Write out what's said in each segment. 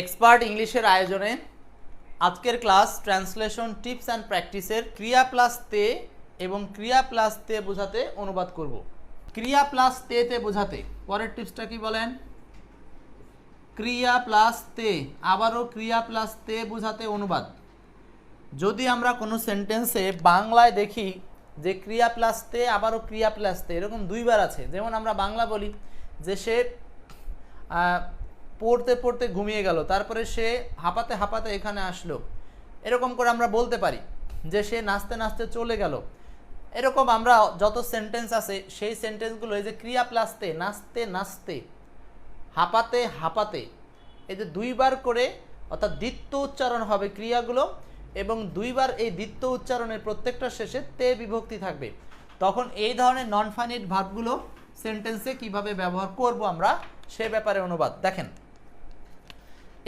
Expert ইংলিশের আয়োজনে আজকের ক্লাস ট্রান্সলেশন টিপস অ্যান্ড প্র্যাকটিসের ক্রিয়া প্লাস তে এবং ক্রিয়া প্লাস তে বোঝাতে অনুবাদ করব। ক্রিয়া প্লাস তে তে বোঝাতে, পরের টিপসটা কি বলেন? ক্রিয়া প্লাস তে, আবারও ক্রিয়া প্লাস তে বোঝাতে অনুবাদ। যদি আমরা কোনো সেন্টেন্সে বাংলায় দেখি যে ক্রিয়া প্লাস তে, আবারও ক্রিয়া প্লাস তে, এরকম দুইবার আছে। যেমন আমরা বাংলা বলি যে সে পড়তে পড়তে ঘুমিয়ে গেল। তারপরে সে হাঁপাতে হাঁপাতে এখানে আসলো। এরকম করে আমরা বলতে পারি যে সে নাচতে নাচতে চলে গেল। এরকম আমরা যত সেন্টেন্স আছে, সেই সেন্টেন্সগুলো এই যে ক্রিয়া প্লাসতে নাচতে নাচতে, হাঁপাতে হাঁপাতে, এই যে দুইবার করে অর্থাৎ দ্বিত্ব উচ্চারণ হবে ক্রিয়াগুলো এবং দুইবার এই দ্বিত্ব উচ্চারণের প্রত্যেকটা শেষে তে বিভক্তি থাকবে। তখন এই ধরনের নন ফাইনিট ভাবগুলো সেন্টেন্সে কীভাবে ব্যবহার করব আমরা সে ব্যাপারে অনুবাদ। দেখেন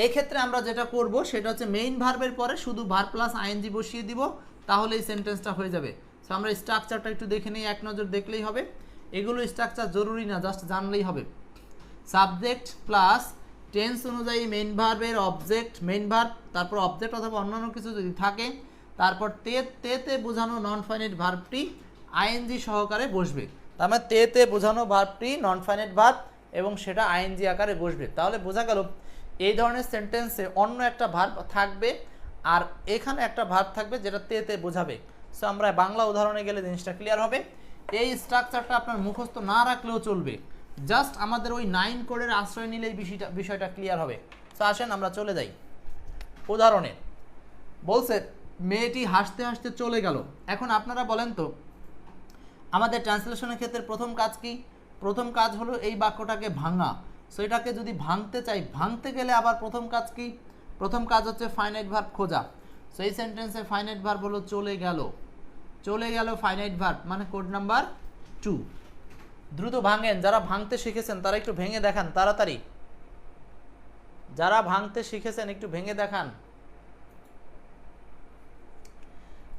এই ক্ষেত্রে আমরা যেটা করব, সেটা হচ্ছে মেইন ভার্বের পরে শুধু ভার প্লাস আইএনজি বসিয়ে দিব তাহলে এই সেন্টেন্সটা হয়ে যাবে। সো আমরা স্ট্রাকচারটা একটু দেখে নিই, এক নজর দেখলেই হবে। এগুলো স্ট্রাকচার জরুরি না জাস্ট জানলেই হবে। সাবজেক্ট প্লাস টেন্স অনুযায়ী মেইন ভার্বের অবজেক্ট মেইন ভার্ব তারপর অবজেক্ট অথবা অন্যান্য কিছু যদি থাকে, তারপর তে তে তে বোঝানো নন ফাইনাইট ভার্বটি আইএনজি সহকারে বসবে। তার মানে তে তে বোঝানো ভার্বটি নন ফাইনাইট ভার্ব এবং সেটা আইএনজি আকারে বসবে। তাহলে বোঝা গেল এই ধরনের সেন্টেন্সে অন্য একটা ভার্ব থাকবে আর এখানে একটা ভার্ব থাকবে যেটা তে তে বোঝাবে। সো আমরা বাংলা উদাহরণে গেলে জিনিসটা ক্লিয়ার হবে। এই স্ট্রাকচারটা আপনার মুখস্থ না রাখলেও চলবে। জাস্ট আমাদের ওই নাইন কোডের আশ্রয় নিলেই বিষয়টা বিষয়টা ক্লিয়ার হবে। সো আসেন আমরা চলে যাই। উদাহরণে। বলছে, মেয়েটি হাসতে হাসতে চলে গেল। এখন আপনারা বলেন তো, আমাদের ট্রান্সলেশনের ক্ষেত্রে প্রথম কাজ কি? প্রথম কাজ হলো এই বাক্যটাকে ভাঙা। সো এটাকে যদি ভাঙতে চাই, ভাঙতে গেলে আবার প্রথম কাজ কি? প্রথম কাজ হচ্ছে ফাইনাইট ভার্ব খোঁজা। সো এই সেন্টেন্সে ফাইনাইট ভার্ব হলো চলে গেল। চলে গেল ফাইনাইট ভার্ব মানে কোড নাম্বার টু দ্রুত ভাঙেন, যারা ভাঙতে শিখেছেন, তারা একটু ভেঙে দেখান, তাড়াতাড়ি। যারা ভাঙতে শিখেছেন, একটু ভেঙে দেখান।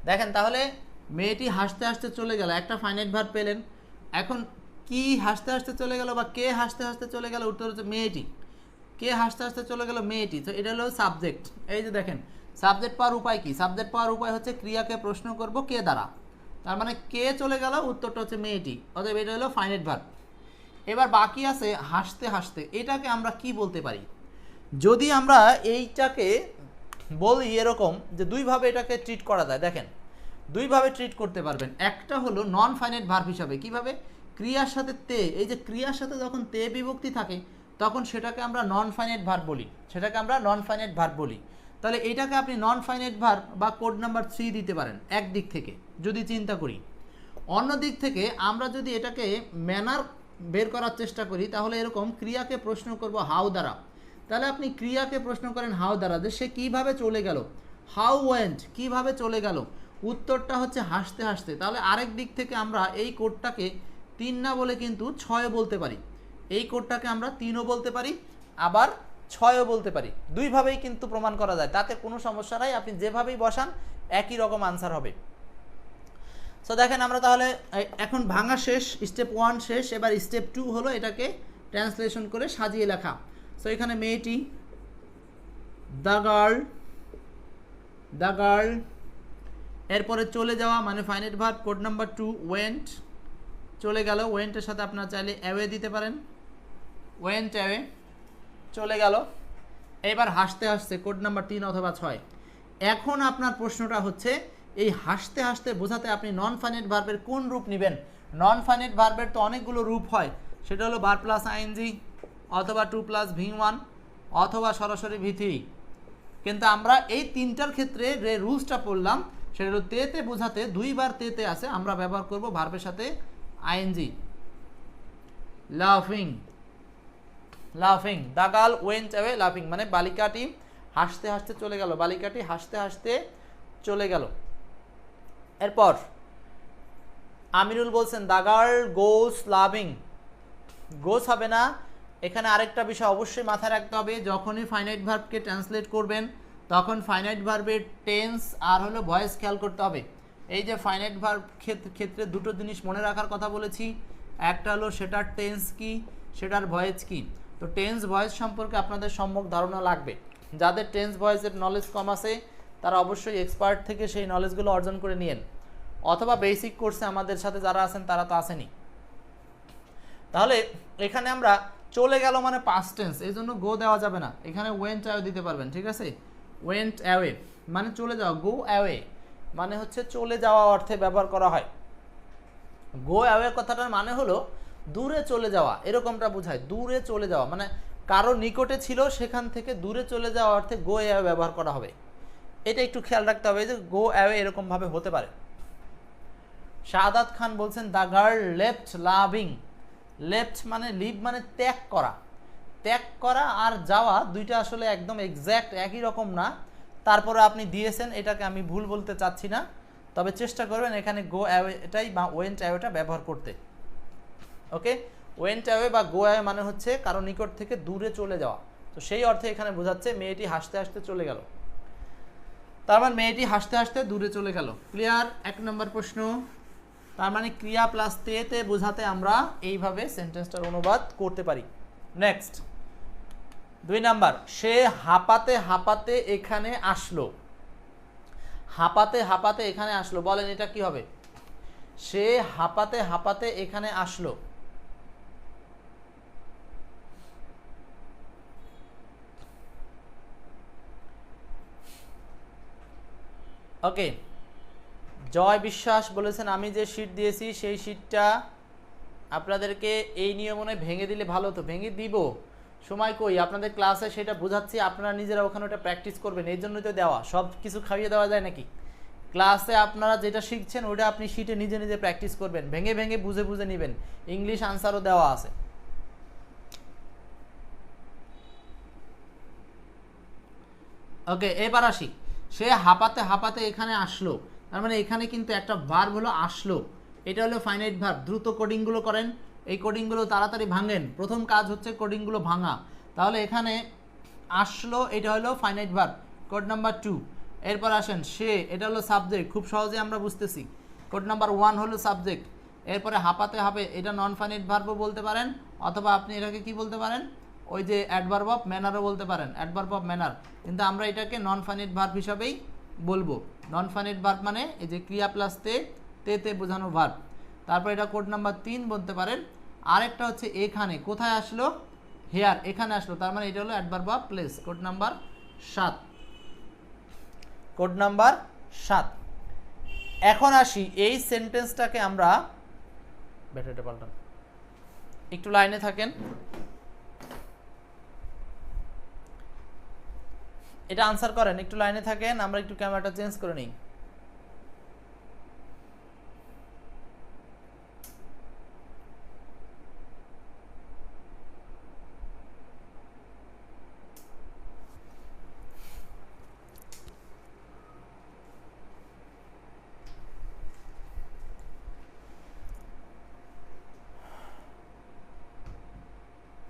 দেখেন, তাহলে মেয়েটি হাসতে হাসতে চলে গেল, একটা ফাইনাইট ভার্ব পেলেন। এখন কি হাসতে হাসতে চলে গেল বা কে হাসতে হাসতে চলে গেল? উত্তর হচ্ছে মেয়েটি। কে হাসতে হাসতে চলে গেল? মেয়েটি। তো এটা হলো সাবজেক্ট এই যে দেখেন সাবজেক্ট পাওয়ার উপায় কি? সাবজেক্ট পাওয়ার উপায় হচ্ছে ক্রিয়াকে প্রশ্ন করব কে দ্বারা। তার মানে কে চলে গেল, উত্তরটা হচ্ছে মেয়েটি। অতএব এটা হলো ফাইনেট ভার্ব এবার বাকি আছে হাসতে হাসতে। এটাকে আমরা কি বলতে পারি? যদি আমরা এইটাকে বলি এরকম যে দুইভাবে এটাকে ট্রিট করা যায়, দেখেন। দুইভাবে ট্রিট করতে পারবেন। একটা হলো নন ফাইনাইট ভার্ব হিসাবে। কীভাবে? ক্রিয়ার সাথে তে, এই যে ক্রিয়ার সাথে যখন তে বিভক্তি থাকে, তখন সেটাকে আমরা নন ফাইনাইট ভার বলি। সেটাকে আমরা নন ফাইনাইট ভার্ব বলি। তাহলে এটাকে আপনি নন ফাইনাইট ভার বা কোড নাম্বার থ্রি দিতে পারেন, এক দিক থেকে, যদি চিন্তা করি। অন্য দিক থেকে আমরা যদি এটাকে ম্যানার বের করার চেষ্টা করি, তাহলে এরকম ক্রিয়াকে প্রশ্ন করব হাউ দ্বারা। তাহলে আপনি ক্রিয়াকে প্রশ্ন করেন হাউ দ্বারা, যে সে কীভাবে চলে গেল হাউ ওয়েন্ট কীভাবে চলে গেল, উত্তরটা হচ্ছে হাসতে হাসতে। তাহলে আরেক দিক থেকে আমরা এই কোডটাকে তিন না বলে কিন্তু ছয় বলতে পারি। এই কোডটাকে আমরা তিনও বলতে পারি, আবার ছয়ও বলতে পারি। দুইভাবেই কিন্তু প্রমাণ করা যায়, তাতে কোনো সমস্যা নাই, আপনি যেভাবেই বসান, একই রকম আনসার হবে। সো দেখেন আমরা তাহলে এখন ভাঙা শেষ স্টেপ ওয়ান শেষ, এবার স্টেপ টু হলো এটাকে ট্রান্সলেশন করে সাজিয়ে লেখা। সো এখানে মেয়েটি দ্য গার্ল দ্য গার্ল এরপরে চলে যাওয়া মানে finite verb code number two went চলে গেল। ওয়েন্টের সাথে আপনারা চাইলে অ্যাওয়ে দিতে পারেন। ওয়েন্ট অ্যাওয়ে চলে গেল। এবার হাসতে হাসতে কোড নাম্বার তিন অথবা ছয়। এখন আপনার প্রশ্নটা হচ্ছে, এই হাসতে হাসতে বোঝাতে আপনি নন ফাইনাইট ভার্বের কোন রূপ নেবেন? নন ফাইনাইট ভার্বের তো অনেকগুলো রূপ হয়। সেটা হলো বার প্লাস আইএনজি অথবা টু প্লাস ভি ওয়ান অথবা সরাসরি ভি থ্রি কিন্তু আমরা এই তিনটার ক্ষেত্রে যে রুলসটা পড়লাম, সেটা হলো তেতে বোঝাতে, দুইবার তেতে আছে, আমরা ব্যবহার করব ভার্বের সাথে আইএনজি। লাফিং। লাফিং। দ্য গার্ল ওয়েন্ট অ্যাওয়ে লাফিং। মানে বালিকাটি হাসতে হাসতে চলে গেল। বালিকাটি হাসতে হাসতে চলে গেল। এরপর আমিরুল বলছেন the girl goes loving goes হবে না। এখানে আরেকটা বিষয় অবশ্যই মাথায় রাখতে হবে। যখনই ফাইনাইট ভার্বকে ট্রান্সলেট করবেন, তখন ফাইনাইট ভার্বের টেন্স আর হলো ভয়েস খেয়াল করতে হবে। এই যে ফাইনাইট ভার্ব ক্ষেত্রে দুটো জিনিস মনে রাখার কথা বলেছি। একটা হলো সেটার টেন্স কি, সেটার ভয়েস কি। তো টেন্স ভয়েস সম্পর্কে আপনাদের সম্যক ধারণা লাগবে। যাদের টেন্স ভয়েসের নলেজ কম আছে, তারা অবশ্যই এক্সপার্ট থেকে সেই নলেজগুলো অর্জন করে নিয়েন। অথবা বেসিক কোর্সে আমাদের সাথে যারা আছেন, তারা তো আসেনি। তাহলে এখানে আমরা চলে গেল মানে পাস্ট টেন্স এই জন্য গো দেওয়া যাবে না। এখানে ওয়েন্ট অ্যাওয়ে দিতে পারবেন, ঠিক আছে? ওয়েন্ট অ্যাওয়ে মানে চলে যাওয়া গো অ্যাওয়ে মানে হচ্ছে চলে যাওয়া অর্থে ব্যবহার করা হয়। গো অ্যাওয়ে কথাটার মানে হলো দূরে চলে যাওয়া, এরকমটা বোঝায়, দূরে চলে যাওয়া মানে কারও নিকটে ছিল সেখান থেকে দূরে চলে যাওয়া অর্থে গো অ্যাওয়ে ব্যবহার করা হবে। এটা একটু খেয়াল রাখতে হবে যে গো অ্যাওয়ে এরকমভাবে হতে পারে। শাহাদাত খান বলছেন the girl left loving left মানে লিভ মানে ত্যাগ করা। ত্যাগ করা আর যাওয়া দুইটা আসলে একদম এক্স্যাক্ট একই রকম না। তারপরে আপনি দিয়েছেন, এটাকে আমি ভুল বলতে চাচ্ছি না। তবে চেষ্টা করবেন এখানে গো অ্যাওয়েটাই বা ওয়েন্ট অ্যাওয়েটা ব্যবহার করতে। ওকে ওয়েন্ট অ্যাওয়ে বা গো অ্যাওয়ে মানে হচ্ছে কারও নিকট থেকে দূরে চলে যাওয়া। তো সেই অর্থে এখানে বোঝাচ্ছে মেয়েটি হাসতে হাসতে চলে গেল। তার মানে মেয়েটি হাসতে হাসতে দূরে চলে গেল। ক্লিয়ার এক নম্বর প্রশ্ন। তার মানে ক্রিয়া প্লাস তেতে বোঝাতে আমরা এইভাবে সেন্টেন্সটার অনুবাদ করতে পারি। নেক্সট দুই নাম্বার, সে হাঁপাতে হাঁপাতে এখানে আসলো। হাঁপাতে হাঁপাতে এখানে আসলো। বলেন এটা কি হবে? সে হাঁপাতে হাঁপাতে এখানে আসলো। ওকে, জয় বিশ্বাস বলেছেন, আমি যে শীট দিয়েছি, সেই শীটটা আপনাদেরকে এই নিয়ম অনুযায়ী ভেঙে দিলে ভালো হতো। ভেঙে দিব। সময় কই? আপনাদের ক্লাসে সেটা বোঝাচ্ছি, আপনারা নিজেরা ওখানে ওটা প্র্যাকটিস করবেন, এই জন্যই তো দেওয়া। সব কিছু খাইয়ে দেওয়া যায় নাকি? ক্লাসে আপনারা যেটা শিখছেন, ওটা আপনি শিটে নিজে নিজে প্র্যাকটিস করবেন, ভেঙে ভেঙে বুঝে বুঝে নেবেন। ইংলিশ আনসারও দেওয়া আছে। ওকে এবার আসি। সে হাঁপাতে হাঁপাতে এখানে আসলো। তার মানে এখানে কিন্তু একটা ভার্ব হলো আসলো। এটা হলো ফাইনাইট ভার্ব দ্রুত কোডিংগুলো করেন। এই কোডিংগুলো তাড়াতাড়ি ভাঙেন। প্রথম কাজ হচ্ছে কোডিংগুলো ভাঙা। তাহলে এখানে আসলো, এটা হলো finite verb code number two এরপর আসেন, সে, এটা হলো সাবজেক্ট খুব সহজে আমরা বুঝতেছি। কোড নাম্বার ওয়ান হলো সাবজেক্ট এরপরে হাঁপাতে হাঁপে এটা নন ফাইনাইট ভার্বও বলতে পারেন, অথবা আপনি এটাকে কি বলতে পারেন? ওই যে অ্যাডভার্ব অফ ম্যানারও বলতে পারেন অ্যাডভার্ব অফ ম্যানার কিন্তু আমরা এটাকে নন ফাইনাইট ভার্ব হিসাবেই বলব। নন ফাইনাইট ভার্ব মানে এই যে ক্রিয়া প্লাস তে তে বোঝানো ভার্ব তারপর এটা কোড নাম্বার তিন বলতে পারেন। আরেকটা হচ্ছে এখানে, কোথায় আসলো? হেয়ার এখানে আসলো। তার মানে এটা হলো adverb of place code number সাত। কোড নাম্বার সাত। এখন আসি, এই সেন্টেন্সটাকে আমরা ব্যাটারিটা পাল্টান। একটু লাইনে থাকেন। এটা আনসার করেন, একটু লাইনে থাকেন, আমরা একটু ক্যামেরাটা চেঞ্জ করে নিই।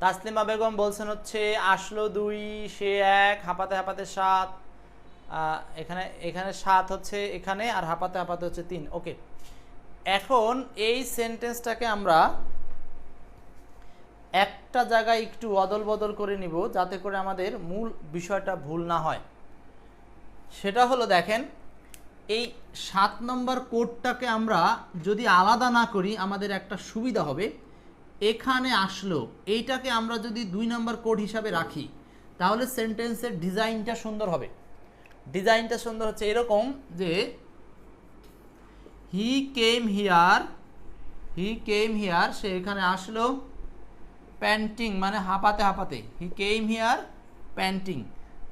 তাসলিমা বেগম বলছেন হচ্ছে, আসলো দুই, সে এক, হাঁপাতে হাঁপাতে সাত এখানে এখানে সাত হচ্ছে এখানে আর হাঁপাতে হাঁপাতে হচ্ছে তিন। ওকে এখন এই সেন্টেন্সটাকে আমরা একটা জায়গায় একটু অদল বদল করে নিব, যাতে করে আমাদের মূল বিষয়টা ভুল না হয়। সেটা হলো দেখেন, এই সাত নম্বর কোডটাকে আমরা যদি আলাদা না করি, আমাদের একটা সুবিধা হবে। এখানে আসলো, এইটাকে আমরা যদি দুই নম্বর কোড হিসাবে রাখি, তাহলে সেন্টেন্সের ডিজাইনটা সুন্দর হবে। ডিজাইনটা সুন্দর হচ্ছে এরকম যে হি came here he came here সে এখানে আসলো প্যান্টিং মানে হাঁপাতে হাঁপাতে। হি কেম হিয়ার প্যান্টিং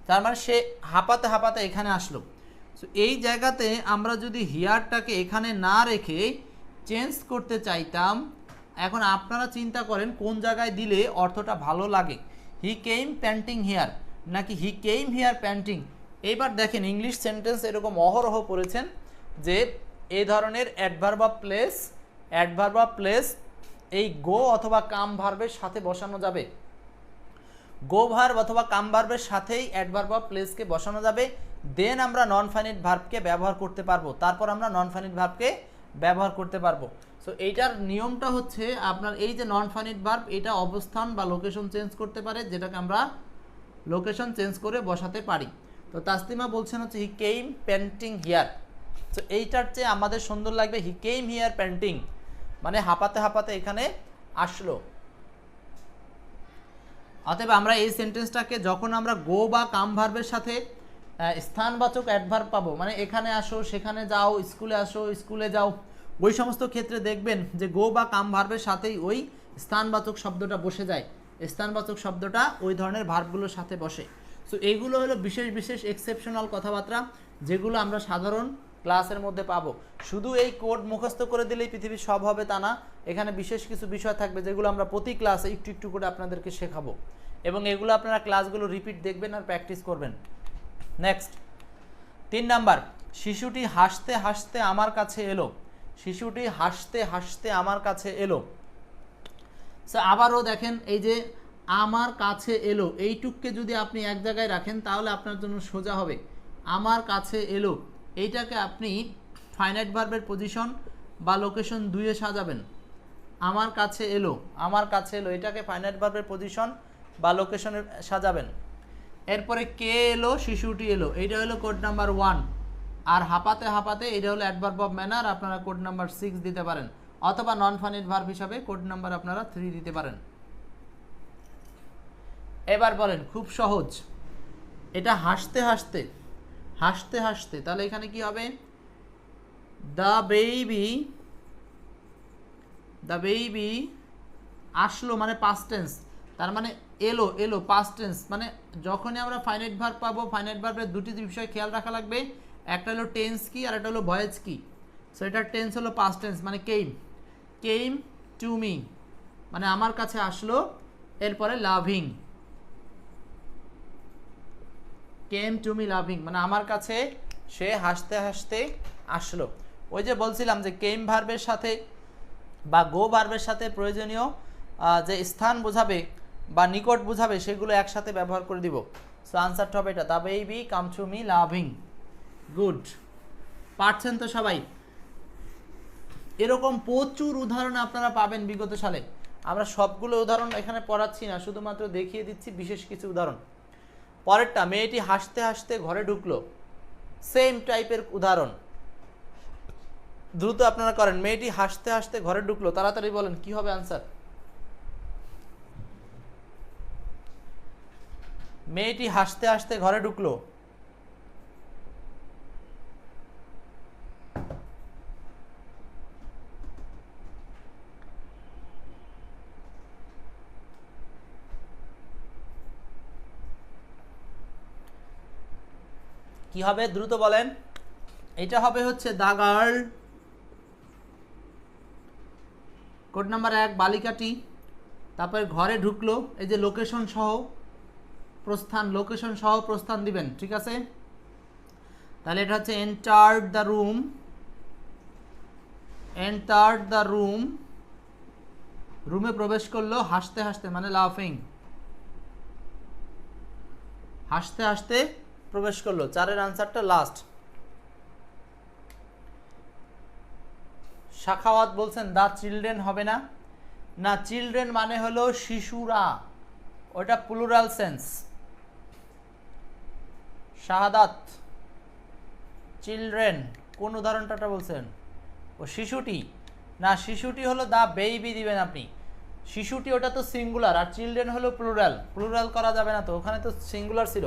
তার মানে সে হাঁপাতে হাঁপাতে এখানে আসলো। সো এই জায়গাতে আমরা যদি হিয়ারটাকে এখানে না রেখে চেঞ্জ করতে চাইতাম এখন আপনারা চিন্তা করেন কোন জায়গায় দিলে অর্থটা ভালো লাগে। হি কেইম প্যান্টিং হেয়ার নাকি হি কেইম হিয়ার প্যান্টিং এইবার দেখেন ইংলিশ সেন্টেন্স এরকম অহরহ পড়েছেন যে এই ধরনের adverb of place adverb of place এই গো অথবা কাম ভার্বের সাথে বসানো যাবে। গো ভার্ব অথবা কাম ভার্বের সাথেই অ্যাডভার্ব অফ প্লেসকে বসানো যাবে। দেন আমরা নন ফাইনিট ভার্বকে ব্যবহার করতে পারব। তারপর আমরা নন ফাইনিট ভার্বকে ব্যবহার করতে পারব। সো এইটার নিয়মটা হচ্ছে আপনার এই যে নন ফাইনিট ভার্ব এটা অবস্থান বা লোকেশন চেঞ্জ করতে পারে, যেটাকে আমরা লোকেশন চেঞ্জ করে বসাতে পারি। তো তাসলিমা বলছেন হচ্ছে হি কেইম পেন্টিং হিয়ার তো এইটার চেয়ে আমাদের সুন্দর লাগবে হি কেইম হিয়ার পেন্টিং মানে হাঁপাতে হাঁপাতে এখানে আসলো। অতএব আমরা এই সেন্টেন্সটাকে যখন আমরা গো বা কাম ভার্বের সাথে স্থানবাচক অ্যাডভার্ব পাবো মানে এখানে আসো, সেখানে যাও, স্কুলে আসো, স্কুলে যাও ওই সমস্ত ক্ষেত্রে দেখবেন যে গো বা কাম ভার্বের সাথেই ওই স্থানবাচক শব্দটা বসে যায়। স্থানবাচক শব্দটা ওই ধরনের ভার্বগুলোর সাথে বসে। সো এইগুলো হলো বিশেষ বিশেষ এক্সেপশনাল কথাবার্তা যেগুলো আমরা সাধারণ ক্লাসের মধ্যে পাবো। শুধু এই কোড মুখস্থ করে দিলেই পৃথিবীর সব হবে তা না, এখানে বিশেষ কিছু বিষয় থাকবে যেগুলো আমরা প্রতি ক্লাসে একটু একটু করে আপনাদেরকে শেখাবো। এবং এগুলো আপনারা ক্লাসগুলো রিপিট দেখবেন আর প্র্যাকটিস করবেন। নেক্সট তিন নাম্বার, শিশুটি হাসতে হাসতে আমার কাছে এলো। শিশুটি হাসতে হাসতে আমার কাছে এলো। আবারও দেখেন এই যে আমার কাছে এলো, এইটুককে যদি আপনি এক জায়গায় রাখেন তাহলে আপনার জন্য সোজা হবে। আমার কাছে এলো, এইটাকে আপনি ফাইনাইট ভার্বের পজিশন বা লোকেশন দুইয়ে সাজাবেন। আমার কাছে এলো, আমার কাছে এলো, এটাকে ফাইনাইট ভার্বের পজিশন বা লোকেশনে সাজাবেন। এরপরে কে এলো, শিশুটি এলো, এইটা হলো কোড নাম্বার ওয়ান আর হাঁপাতে হাঁপাতে এটা হলো অ্যাডভার্ব অফ ম্যানার আপনারা কোড নাম্বার সিক্স দিতে পারেন। অথবা নন ফানিট ভার্ব হিসাবে কোড নাম্বার আপনারা থ্রি দিতে পারেন। এবার বলেন, খুব সহজ। এটা হাসতে হাসতে হাসতে হাসতে, তাহলে এখানে কি হবে? দ্য বেবি দ্য বেবি আসলো মানে পাস্ট টেন্স তার মানে এলো এলো পাস্ট টেন্স মানে যখনই আমরা ফাইনাইট ভার্ব পাবো ফাইনাইট ভার্বের দুটি বিষয় খেয়াল রাখা লাগবে। একটা হলো টেন্স কি আর একটা হলো ভয়েস কি সো এটার টেন্স হলো পাস্ট টেন্স মানে কেইম কেইম টু মি মানে আমার কাছে আসলো, এরপরে loving came to me loving মানে আমার কাছে সে হাসতে হাসতে আসলো। ওই যে বলছিলাম যে কেম ভার্বের সাথে বা গো ভার্বের সাথে প্রয়োজনীয় যে স্থান বোঝাবে বা নিকট বোঝাবে, সেগুলো একসাথে ব্যবহার করে দিব। সো আনসারটা হবে এটা। The baby come to me loving good পারছেন তো সবাই? এরকম প্রচুর উদাহরণ আপনারা পাবেন বিগত সালে। আমরা সবগুলো উদাহরণ এখানে পড়াচ্ছি না, শুধুমাত্র দেখিয়ে দিচ্ছি বিশেষ কিছু উদাহরণ। পরেরটা, মেয়েটি হাসতে হাসতে ঘরে ঢুকলো। সেম টাইপের উদাহরণ। দ্রুত আপনারা করেন, মেয়েটি হাসতে হাসতে ঘরে ঢুকলো। তাড়াতাড়ি বলেন, কি হবে আনসার মেয়েটি হাসতে হাসতে ঘরে ঢুকলো। কি হবে? দ্রুত বলেন। এটা হবে হচ্ছে দা গার্ল কোড নাম্বার এক, বালিকাটি। তারপরে ঘরে ঢুকলো। এই যে লোকেশন সহ প্রস্থান লোকেশন সহ প্রস্থান দিবেন, ঠিক আছে? তাহলে এটা হচ্ছে entered the room entered the room রুমে প্রবেশ করল, হাসতে হাসতে মানে লাফিং হাসতে হাসতে প্রবেশ করল। চারের আনসারটা লাস্ট শাখাওয়াত বলছেন, দা চিলড্রেন হবে না। না, চিলড্রেন মানে হলো শিশুরা। ওটা প্লুরাল সেন্স শাহাদাত, চিলড্রেন, কোন উদাহরণটা বলছেন? ও শিশুটি। না, শিশুটি হলো দা বেবি দিবেন আপনি। শিশুটি ওটা তো সিঙ্গুলার আর চিলড্রেন হলো প্লুরাল প্লুরাল করা যাবে না তো, ওখানে তো সিঙ্গুলার ছিল।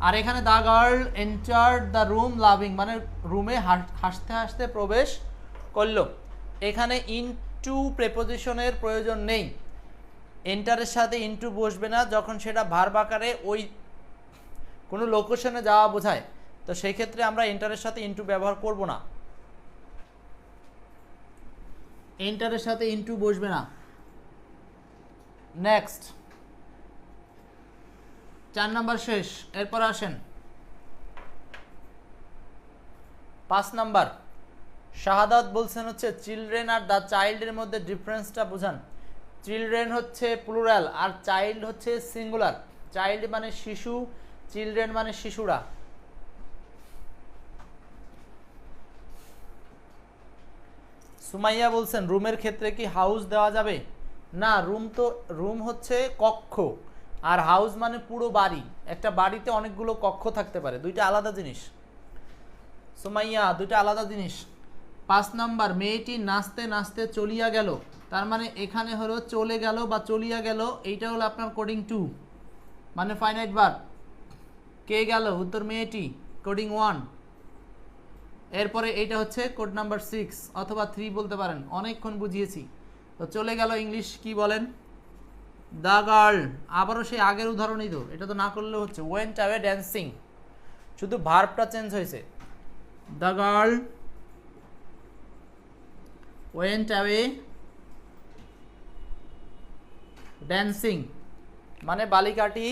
আর এখানে the girl entered the room loving মানে রুমে হাসতে হাসতে প্রবেশ করল। এখানে ইনটু প্রেপোজিশনের প্রয়োজন নেই। এন্টারের সাথে ইনটু বসবে না যখন সেটা ভার্ব আকারে ওই কোনো লোকেশনে যাওয়া বোঝায়। তো সেই ক্ষেত্রে আমরা এন্টারের সাথে ইনটু ব্যবহার করব না। এন্টারের সাথে ইনটু বসবে না। নেক্সট। চার নাম্বার শেষ, এরপর আসেন। পাঁচ নাম্বার, শাহাদাত বলছেন হচ্ছে চিলড্রেন আর দ্য চাইল্ডের মধ্যে ডিফারেন্সটা বোঝান। চিলড্রেন হচ্ছে প্লুরাল আর চাইল্ড হচ্ছে সিঙ্গুলার চাইল্ড মানে শিশু চিলড্রেন মানে শিশুরা। সুমাইয়া বলছেন, রুমের ক্ষেত্রে কি হাউস দেওয়া যাবে? না রুম তো রুম হচ্ছে কক্ষ। আর হাউস মানে পুরো বাড়ি। একটা বাড়িতে অনেকগুলো কক্ষ থাকতে পারে। দুইটা আলাদা জিনিস। সোমাইয়া, দুইটা আলাদা জিনিস। পাঁচ নাম্বার, মেয়েটি নাচতে নাচতে চলিয়া গেল। তার মানে এখানে হলো চলে গেল বা চলিয়া গেল, এইটা হলো আপনার কোডিং টু মানে ফাইনাইট বার কে গেল? উত্তর মেয়েটি। কোডিং ওয়ান এরপরে এইটা হচ্ছে কোড নাম্বার সিক্স অথবা থ্রি বলতে পারেন। অনেকক্ষণ বুঝিয়েছি। তো চলে গেল ইংলিশ কি বলেন? The girl. আবারও সেই আগের উদাহরণই তো। এটা তো না করলেও হচ্ছে। ওয়েন্ট অ্যাওয়ে ড্যান্সিং শুধু ভার্বটা চেঞ্জ হয়েছে। The girl. Went away dancing মানে বালিকাটি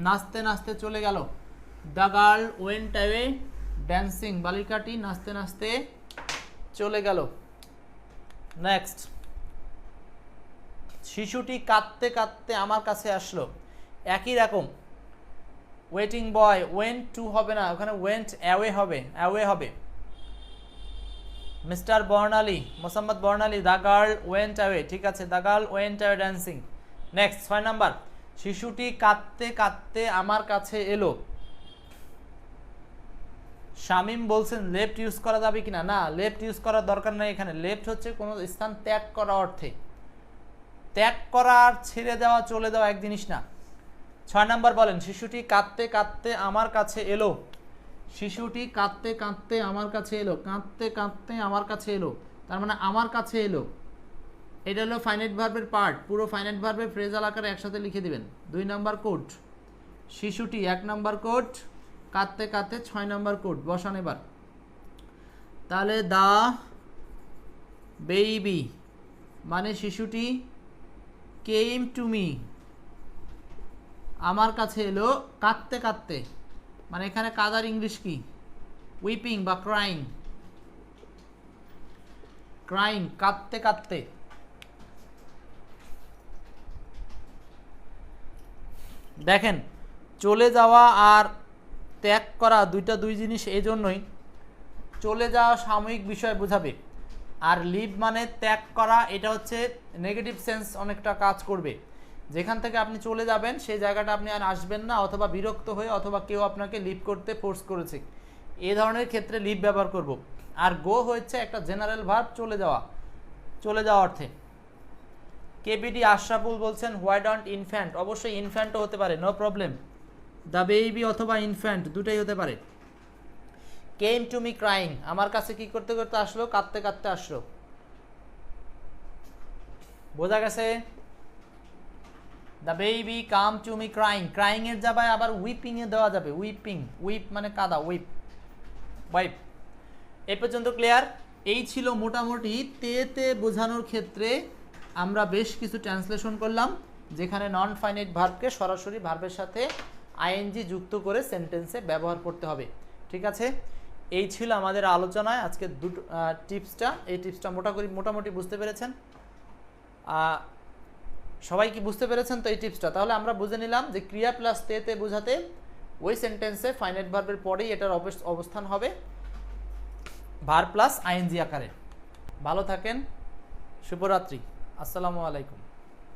নাচতে নাচতে চলে গেল। The girl went away dancing বালিকাটি নাচতে নাচতে চলে গেল। নেক্সট শিশুটি কাঁদতে কাঁদতে আমার কাছে আসলো। একই রকম। ওয়েটিং বয় ওয়েন্ট টু হবে না, ওখানে ওয়েন্ট অ্যাওয়ে হবে অ্যাওয়ে হবে। Mister Barnali Mosammat Barnali the girl went away ঠিক আছে the girl went away dancing next ছয় নাম্বার। শিশুটি কাঁদতে কাঁদতে আমার কাছে এলো। শামিম বলছেন লেফট ইউজ করা যাবে কিনা? না লেফট ইউজ করার দরকার নেই এখানে। লেফট হচ্ছে কোনো স্থান ত্যাগ করা অর্থে। ত্যাগ করা আর ছেড়ে দেওয়া, চলে দেওয়া এক জিনিস না। ছয় নাম্বার বলেন, শিশুটি কাঁদতে কাঁদতে আমার কাছে এলো। শিশুটি কাঁদতে কাঁদতে আমার কাছে এলো। কাঁদতে কাঁদতে আমার কাছে এলো। তার মানে আমার কাছে এলো। এটা হলো ফাইনাইট ভার্বের পার্ট পুরো ফাইনাইট ভার্বের ফ্রেজাল আকারে একসাথে লিখে দিবেন। দুই নাম্বার কোড শিশুটি, এক নাম্বার কোড কাঁদতে কাঁদতে ছয় নাম্বার কোড বসান এবার। তাহলে দা বেবি মানে শিশুটি কেম টু মি আমার কাছে এলো, কাঁদতে কাঁদতে। মানে এখানে কাদার ইংলিশ কি? উইপিং বা ক্রাইং ক্রাইং কাঁদতে কাঁদতে। দেখেন, চলে যাওয়া আর ত্যাগ করা দুইটা দুই জিনিস এই জন্যই চলে যাওয়া সাময়িক বিষয় বোঝাবে। আর লিভ মানে ত্যাগ করা, এটা হচ্ছে নেগেটিভ সেন্স অনেকটা কাজ করবে। যেখান থেকে আপনি চলে যাবেন, সেই জায়গাটা আপনি আর আসবেন না, অথবা বিরক্ত হয়ে অথবা কেউ আপনাকে লিভ করতে ফোর্স করেছে। এ ধরনের ক্ষেত্রে লিভ ব্যবহার করব। আর গো হচ্ছে একটা জেনারেল ভার্ব চলে যাওয়া। চলে যাওয়া অর্থে। কেবিডি আশরাফুল বলছেন হোয়াই ডন্ট ইনফ্যান্ট অবশ্যই ইনফ্যান্টও হতে পারে নো প্রবলেম দ্য বেবি অথবা ইনফ্যান্ট দুটাই হতে পারে। কেম টু মি ক্রাইং আমার কাছে কি করতে করতে আসলো? কাঁদতে কাঁদতে আসলো। বোঝা গেছে? The baby come to me crying crying এর যাবায় আবার উইপিং এ দেওয়া যাবে। উইপিং উইপ মানে কাদা। উইপ ওয়াইপ এ পর্যন্ত ক্লিয়ার এই ছিল মোটামুটি তে তে বোঝানোর ক্ষেত্রে আমরা বেশ কিছু ট্রান্সলেশন করলাম, যেখানে নন ফাইনাইট ভার্বকে সরাসরি ভার্বের সাথে আইএনজি যুক্ত করে সেন্টেন্সে ব্যবহার করতে হবে। ঠিক আছে? এই ছিল আমাদের আলোচনায় আজকে দুটো টিপসটা। এই টিপসটা মোটামুটি মোটামুটি বুঝতে পেরেছেন। সবাই কি বুঝতে পেরেছেন তো এই টিপসটা? তাহলে আমরা বুঝে নিলাম যে ক্রিয়া প্লাস তে তে বোঝাতে ওই সেন্টেন্সে ফাইনাইট ভার্বের পরেই এটার অবস- অবস্থান হবে। ভার প্লাস আইএনজি আকারে। ভালো থাকেন। শুভরাত্রি। আসসালামু আলাইকুম।